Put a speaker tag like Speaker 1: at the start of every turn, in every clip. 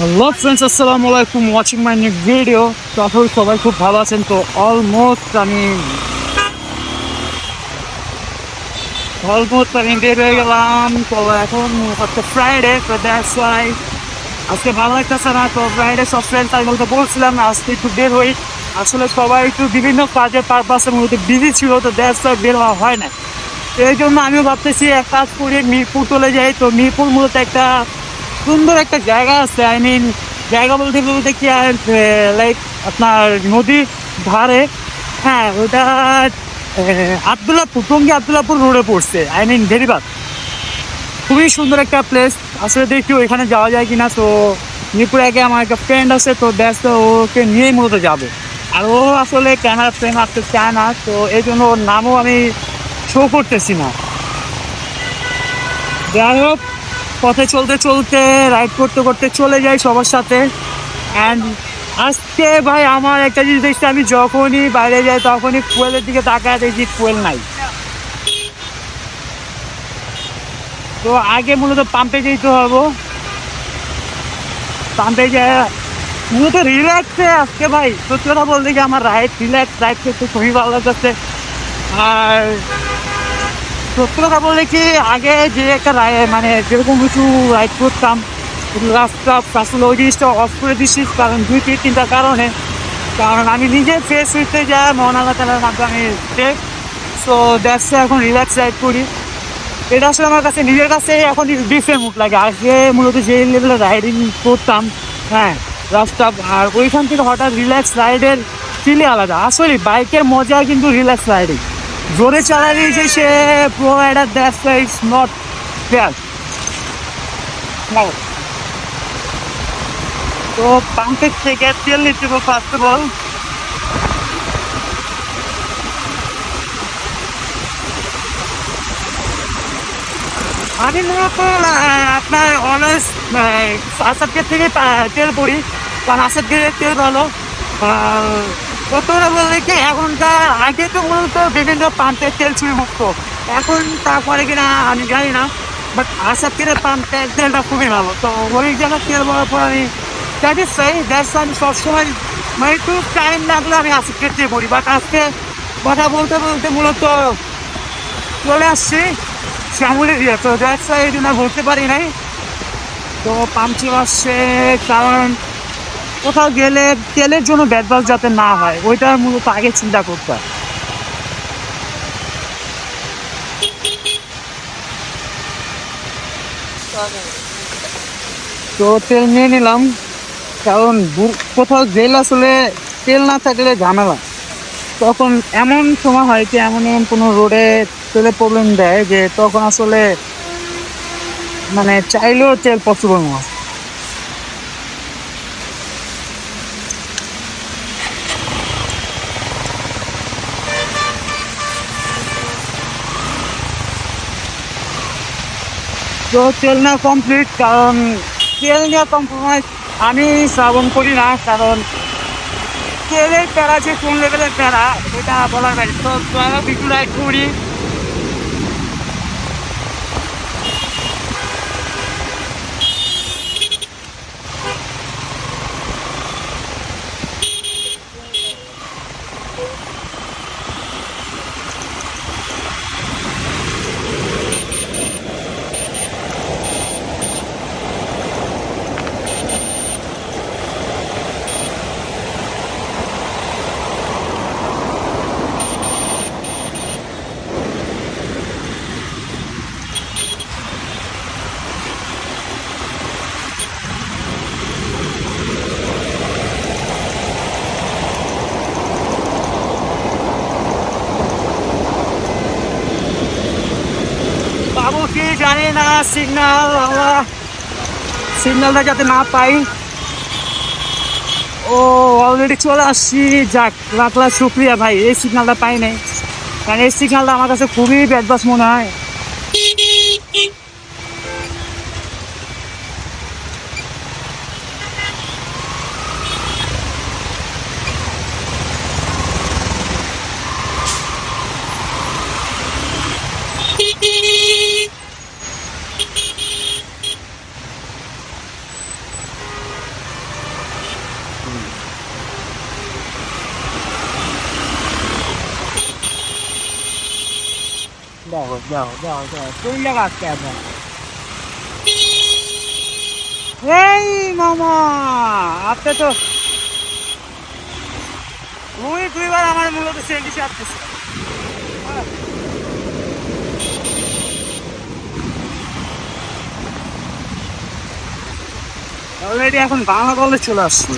Speaker 1: Hello friends আসসালামু আলাইকুম। Watching my next video তো করি সবাই খুব ভালো আছেন। তো অলমোস্ট আমি অলমোস্ট আমি বের হয়ে গেলাম। তো এখন হচ্ছে ফ্রাইডে তো দ্যাটস ওয়াই আজকে ভালো লাগতেছে না। তো ফ্রাইডে সব ফ্রেন্ডস আমি বলতে বলছিলাম আজকে একটু বের হই। আসলে সবাই একটু বিভিন্ন কাজের পারপাসের মধ্যে বিজি ছিল, তো দ্যাটস ওয়াই বের হওয়া হয় না এই জন্য আমিও ভাবতেছি, এক কাজ করে, মিরপুর চলে যাই। তো মিরপুর মূলত একটা সুন্দর একটা জায়গা আছে আই মিন জায়গা বলতে বলতে কি আর লাইক আপনার নদীর ধারে হ্যাঁ ওটা আবদুল্লাপুর টঙ্গি আবদুল্লাপুর রোডে পড়ছে আই মিন ভেরিবাদ। খুবই সুন্দর একটা প্লেস আসলে দেখি ওইখানে যাওয়া যায় কিনা, তো মিরপুরে আগে আমার একটা ফ্রেন্ড আছে, তো ব্যস্ত, ওকে নিয়েই মূলত যাবে। আর ও আসলে ক্যানাডা প্রেম আসতে চায় না, তো এই জন্য ওর নামও আমি শো করতেছি না। যাই হোক পথে চলতে চলতে রাইড করতে করতে চলে যাই সবার সাথে। অ্যান্ড আজকে ভাই আমার একটা জিনিস দেখছি, আমি যখনই বাইরে যাই তখনই ফুয়েলের দিকে তাকায় দেখি ফুয়েল নাই। তো আগে মূলত পাম্পে যেতে হব। পাম্পে যায় মূলত রিল্যাক্সে আজকে ভাই, সত্যি কথা বলতে কি আমার রাইড রিল্যাক্স রাইড করতে খুবই ভালো লাগছে আর সত্যি কথা বলতে কি, আগে যে একটা মানে যেরকম কিছু রাইড করতাম, রাস্তা আসলে ওই জিনিসটা অফ করে দিচ্ছি কারণ দুই তিন তিনটা কারণে। কারণ আমি নিজে ফ্রেশ হইতে যাই মন আল্লাহ তালার মাধ্যমে সেফ সো দ্যাটসে এখন রিল্যাক্স রাইড করি। এটা আসলে আমার কাছে, নিজের কাছে এখন ডিফারেন্ট মুখ লাগে। আগে মূলত যে লেভেলে রাইডিং করতাম হ্যাঁ রাস্তা আর ওইখান থেকে হঠাৎ রিল্যাক্স রাইডের ফিলে আলাদা। আসলে বাইকের মজা কিন্তু রিল্যাক্স রাইডিং জোরে চালালে যে সে। Provider that's it's not fair তো পাম্পের থেকে তেল নিতে হবে ফার্স্ট অফ অল আমি মূলত আহ, আপনার অলওয়েজ আসাদকে থেকে তেল পড়ি। কারণ আসাদকে তেল ভালো। কতটা বলতে কি এখনকার আগে তো মূলত বিভিন্ন পাম্পের তেল চুরি মুক্ত। এখন তারপরে কিনা আমি জানি না বাট আসাদকের পাম্পের তেলটা খুবই ভালো। তো অনেক জায়গায় তেল বলার পর আমি স্যাটিসফাই দ্যাটস আমি সবসময় মানে একটু টাইম লাগলে আমি আসাদকে দিয়ে পড়ি বাট আজকে কথা বলতে বলতে মূলত চলে আসছি শ্যামলে দিয়ে। তো দ্যাটস এই জন্য বলতে পারি নাই। তো পাম্প চলে আসছে কারণ কোথাও গেলে তেলের জন্য ব্যাটবাস যাতে না হয় ওইটা মূলত আগে চিন্তা করতে হয়। তো তেল নিয়ে নিলাম, কারণ কোথাও গেলে আসলে তেল না থাকলে ঝামেলা। তখন এমন সময় হয় কি, এমন এমন কোনো রোডে তেলে প্রবলেম দেয় যে তখন আসলে মানে চাইলেও তেল পসিবল না তো তেল নেওয়া কমপ্লিট কারণ তেল নেওয়া কম্প্রোমাইজ আমি শ্রাবণ করি না, কারণ তেলের প্যারা যে কোন লেভেলের প্যারা, সেটা বলার বাইরে। তো আমরা একটু রাইড করি বাবু কি সিগন্যাল আমরা সিগনালটা যাতে না পাই। ও অলরেডি চলে আসছি। যাক লাখ লাখ শুক্রিয়া ভাই। এই সিগনালটা পাই নাই। কারণ এই সিগনালটা আমার কাছে খুবই ব্যাডবাস মনে হয়। দেখো দেখো দেখো দেখো চলে আসছে এখন এই মামা আপনি তো ওই দুইবার আমার মূলত সেন্টি আসতেছে অলরেডি এখন বাংলা কলেজ চলে আসছে।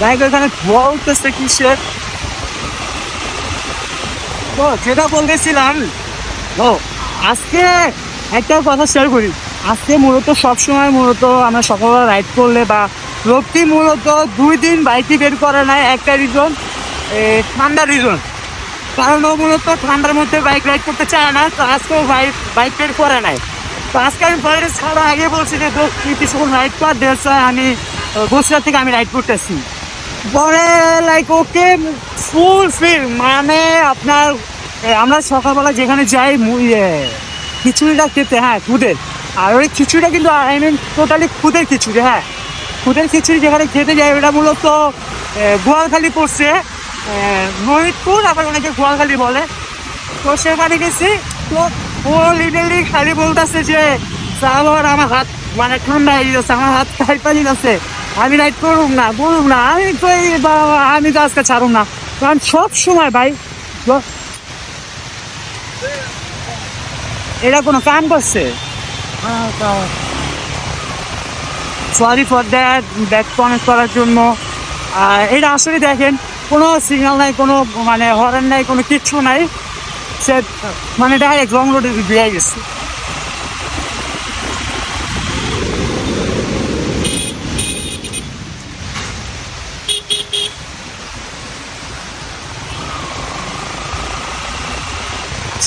Speaker 1: হোক, এখানে বলতেছে কিসের? তো যেটা বলতেছিলাম ও আজকে একটা কথা শেয়ার করি। আজকে মূলত সবসময় মূলত আমরা সকালবেলা রাইড করলে বা লোকটি মূলত দুই দিন বাইকে বের করে নাই, একটা রিজন ঠান্ডা রিজন কারণ ও মূলত ঠান্ডার মধ্যে বাইক রাইড করতে চায় না, তো আজকেও বাইক বাইক বের করে নাই। তো আজকে আমি বাইরে ছাড়া আগে বলছি যে কিছুক্ষণ রাইড কর? দেড়শো আমি গোসরা থেকে আমি রাইড করতেছি। পরে লাইক ওকে ফুল ফিল মানে আপনার আমরা সকালবেলা যেখানে যাই ইয়ে, খিচুড়িটা খেতে হ্যাঁ খুদের। আর ওই খিচুড়িটা কিন্তু আই মিন টোটালি খুদের খিচুড়ি হ্যাঁ। খুদের খিচুড়ি যেখানে খেতে যাই ওটা মূলত গোয়ালখালি পড়ছে এ, নহিতপুর আবার অনেকে গোয়ালখালি বলে। তো সেখানে গেছি তো ও লিটারলি খালি বলতেছে যে সালোয়ার আমার হাত মানে ঠান্ডা হয়ে গেছে আমার হাত খাই পানি আছে আমি রাইড করুম না বলুম না আমি তো আমি তো আজকে ছাড়ুম না। কারণ সব সময় ভাই। এটা কোনো কাম করছে? Sorry for that back connect করার জন্য। এটা আসলে দেখেন, কোনো সিগন্যাল নাই, কোনো মানে হরেন নাই, কোনো কিচ্ছু নাই। সে মানে ডাইরেক্ট লং রোডে দিয়ে গেছে।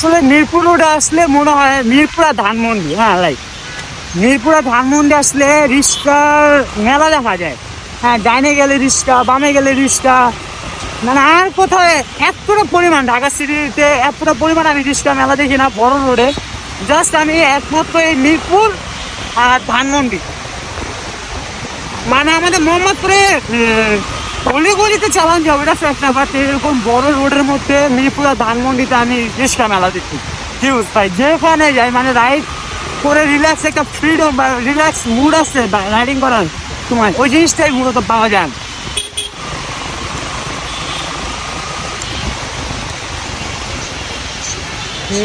Speaker 1: আসলে মিরপুর রোডে আসলে মনে হয় মিরপুরা ধানমন্ডি হ্যাঁ লাইক মিরপুরা ধানমন্ডি আসলে রিক্সার মেলা দেখা যায়। হ্যাঁ ডাইনে গেলে রিক্সা, বামে গেলে রিক্সা মানে আর কোথায় এতটা পরিমাণ, ঢাকা সিটিতে এতটা পরিমাণ আমি রিক্সা মেলা দেখি না বড় রোডে জাস্ট আমি একমাত্র এই মিরপুর আর ধানমন্ডি। মানে আমাদের মোহাম্মদপুরে গলিতে চালান যাবে এটা ফ্যাক্ট না বাট এরকম বড় রোডের মধ্যে মিরপুর ধানমন্ডিতে আমি রিক্সা মেলা দেখি। হিউজ ভাই যেখানে যাই মানে রাইড করে রিল্যাক্স একটা ফ্রিডম বা রিল্যাক্স মুড আছে রাইডিং করার তোমার, ওই জিনিসটাই মূলত পাওয়া যায়।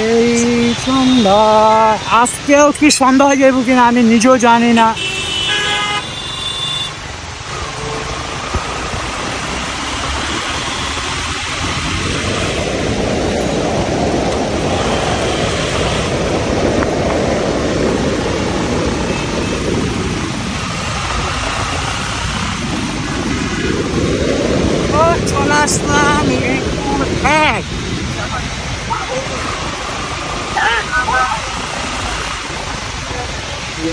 Speaker 1: এই সন্ধ্যা, আজকেও কি সন্ধ্যা হয়ে যাব কিনা আমি নিজেও জানি না ও চলে আসলাম এক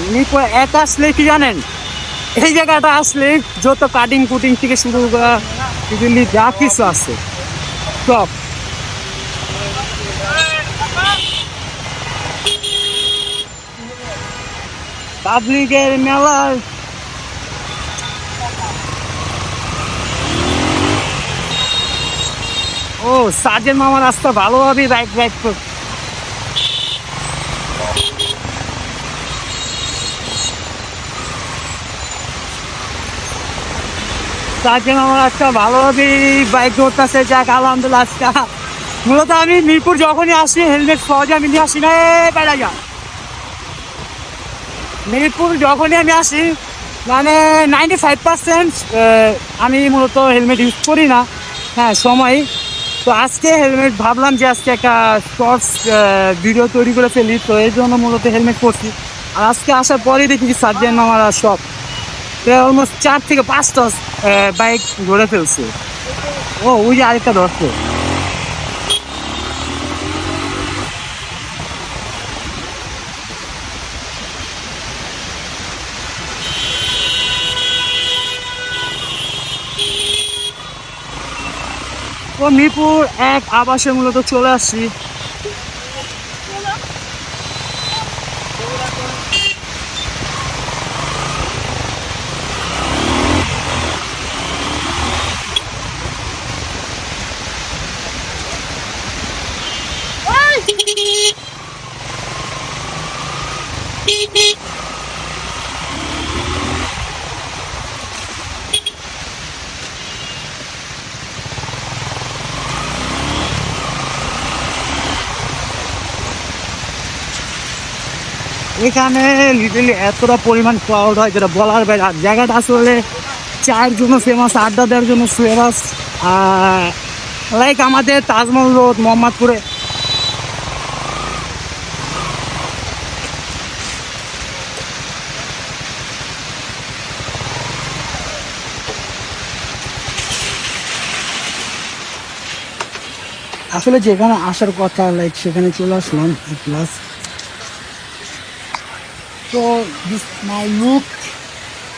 Speaker 1: মিরপুর এক আসলে কি জানেন? এই জায়গাটা আসলে যত কাটিং কুটিং থেকে শুরু করা এগুলি যা কিছু আছে সব পাবলিকের মেলা ও সাজের মামা রাস্তা ভালোভাবে রাইট রাইট কর সাজের মামা রাস্তা ভালোভাবে বাইক করতেছে যাক, আলহামদুলিল্লাহ, আজকে মূলত আমি মিরপুর যখনই আসি, হেলমেট সহজে আমি নিয়ে আসি না বেড়া যা মিরপুর যখনই আমি আসি মানে নাইনটি ফাইভ পার্সেন্ট আমি মূলত হেলমেট ইউজ করি না। হ্যাঁ সময়। তো আজকে হেলমেট ভাবলাম যে আজকে একটা শর্টস ভিডিও তৈরি করে ফেলি তো এই জন্য মূলত হেলমেট পরছি। আর আজকে আসার পরেই দেখি সার্জেন আমার সব অলমোস্ট চার থেকে পাঁচটা বাইক ঘুরে ফেলছে। ও, ওই যে আরেকটা ধরছে। তো মিরপুর এক আবাসে মূলত চলে আসছি। এখানে লিটারলি এতটা পরিমাণ ক্রাউড হয় যেটা বলার বাইরে আর জায়গাটা আসলে চায়ের জন্য ফেমাস আড্ডা দেওয়ার জন্য ফেমাস লাইক আমাদের তাজমহল রোড, মোহাম্মদপুরে। আসলে যেখানে আসার কথা লাইক সেখানে চলে আসলাম প্লাস তো মাই লুক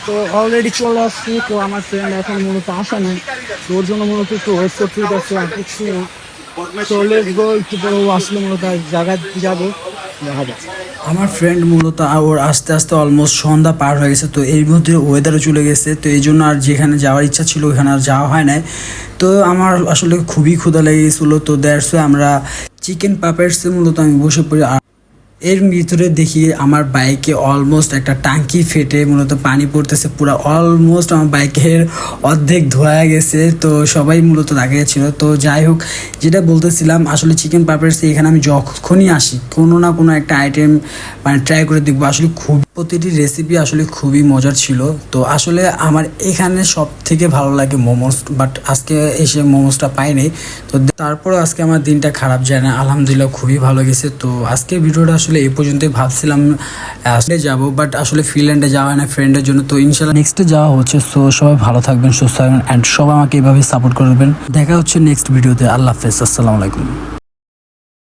Speaker 1: তো অলরেডি চলে আসছি, তো আমার ফ্রেন্ড এখন মূলত আসা নেই। তো ওর জন্য মূলত একটু ওয়েট করতে আর কিছু না। একটু মূলত যাচ্ছে
Speaker 2: আমার ফ্রেন্ড মূলত ওর আস্তে আস্তে অলমোস্ট সন্ধ্যা পার হয়ে গেছে, তো এর মধ্যে ওয়েদারও চলে গেছে। তো এই জন্য আর যেখানে যাওয়ার ইচ্ছা ছিল, ওখানে আর যাওয়া হয় নাই। তো আমার আসলে খুবই ক্ষুধা লেগে গেছিল, তো দ্যাটস আমরা চিকেন পাপেটসে মূলত আমি বসে পড়ি। এর ভিতরে দেখি আমার বাইকে অলমোস্ট একটা টাঙ্কি ফেটে, মূলত পানি পড়তেছে পুরো অলমোস্ট আমার বাইকের অর্ধেক ধোয়া গেছে। তো সবাই মূলত ছিল। তো যাই হোক, যেটা বলতেছিলাম, আসলে চিকেন পাপড়সে এখানে আমি যখনই আসি, কোনো না কোনো একটা আইটেম মানে ট্রাই করে দেখব। আসলে খুব প্রতিটি রেসিপি আসলে খুবই মজার ছিল। তো আসলে আমার এখানে সব থেকে ভালো লাগে মোমোস বাট আজকে এসে মোমোসটা পাইনি। তো তারপরে আজকে আমার দিনটা খারাপ যায় না, আলহামদুলিল্লাহ খুবই ভালো গেছে। তো আজকে ভিডিওটা আসলে এই পর্যন্তই ভাবছিলাম আসলে যাব বাট আসলে ফিনল্যান্ডে যাওয়া হয় না ফ্রেন্ডের জন্য, তো ইনশাল্লাহ নেক্সটে যাওয়া হচ্ছে সো সবাই ভালো থাকবেন, সুস্থ থাকবেন অ্যান্ড সবাই আমাকে এভাবে সাপোর্ট করবেন। দেখা হচ্ছে নেক্সট ভিডিওতে আল্লাহ হাফেজ, আসসালামু আলাইকুম।